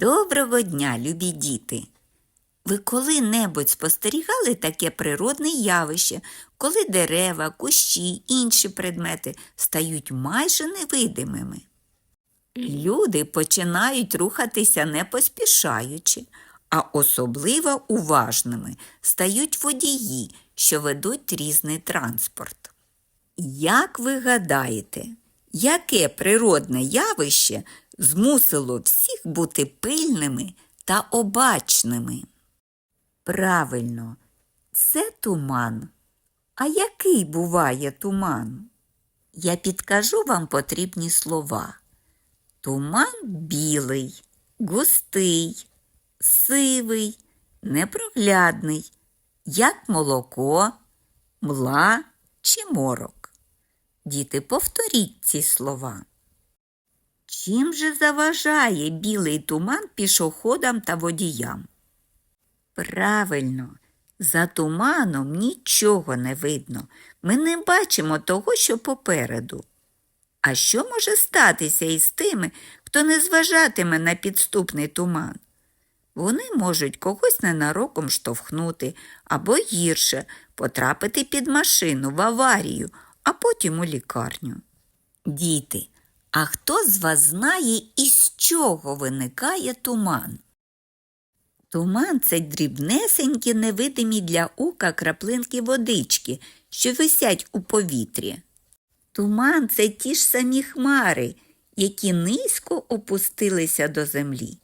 Доброго дня, любі діти! Ви коли-небудь спостерігали таке природне явище, коли дерева, кущі, інші предмети стають майже невидимими? Люди починають рухатися не поспішаючи, а особливо уважними стають водії, що ведуть різний транспорт. Як ви гадаєте, яке природне явище змусило всіх бути пильними та обачними? Правильно, це туман. А який буває туман? Я підкажу вам потрібні слова. Туман білий, густий, сивий, непроглядний, як молоко, мла чи морок. Діти, повторіть ці слова. Чим же заважає білий туман пішоходам та водіям? Правильно, за туманом нічого не видно. Ми не бачимо того, що попереду. А що може статися із тими, хто не зважатиме на підступний туман? Вони можуть когось ненароком штовхнути або гірше потрапити під машину в аварію, а потім у лікарню. Діти, а хто з вас знає, із чого виникає туман? Туман це дрібнесенькі невидимі для ока краплинки водички, що висять у повітрі. Туман це ті ж самі хмари, які низько опустилися до землі.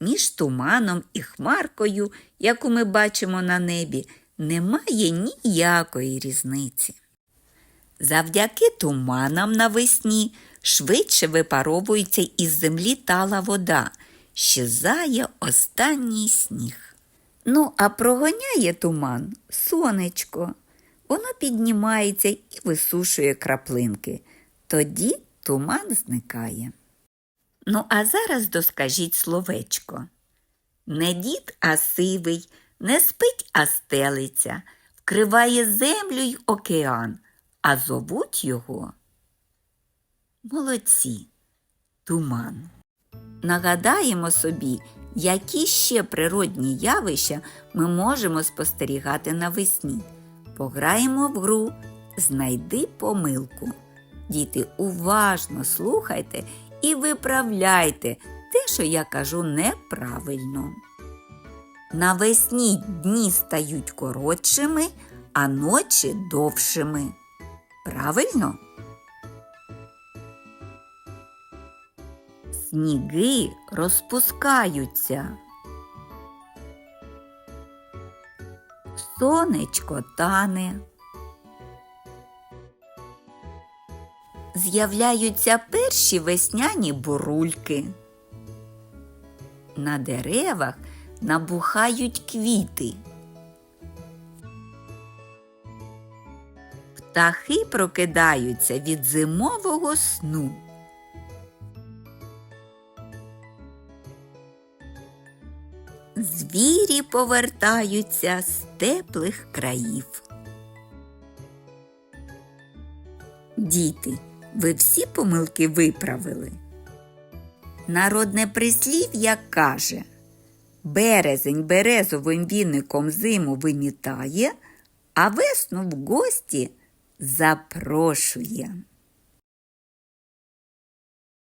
Між туманом і хмаркою, яку ми бачимо на небі, немає ніякої різниці. Завдяки туманам навесні швидше випаровується із землі тала вода, щезає останній сніг. Ну, а проганяє туман сонечко. Воно піднімається і висушує краплинки. Тоді туман зникає. Ну, а зараз доскажіть словечко. Не дід, а сивий, не спить, а стелиться, вкриває землю й океан, а зовуть його. Молодці, туман. Нагадаємо собі, які ще природні явища ми можемо спостерігати навесні. Пограємо в гру Знайди помилку. Діти, уважно слухайте і виправляйте те, що я кажу неправильно. Навесні дні стають коротшими, а ночі довшими. Правильно? Сніги розпускаються. Сонечко тане. З'являються перші весняні бурульки. На деревах набухають квіти. Птахи прокидаються від зимового сну. Звірі повертаються з теплих країв. Діти, ви всі помилки виправили. Народне прислів'я каже Березень березовим віником зиму вимітає, а весну в гості запрошує.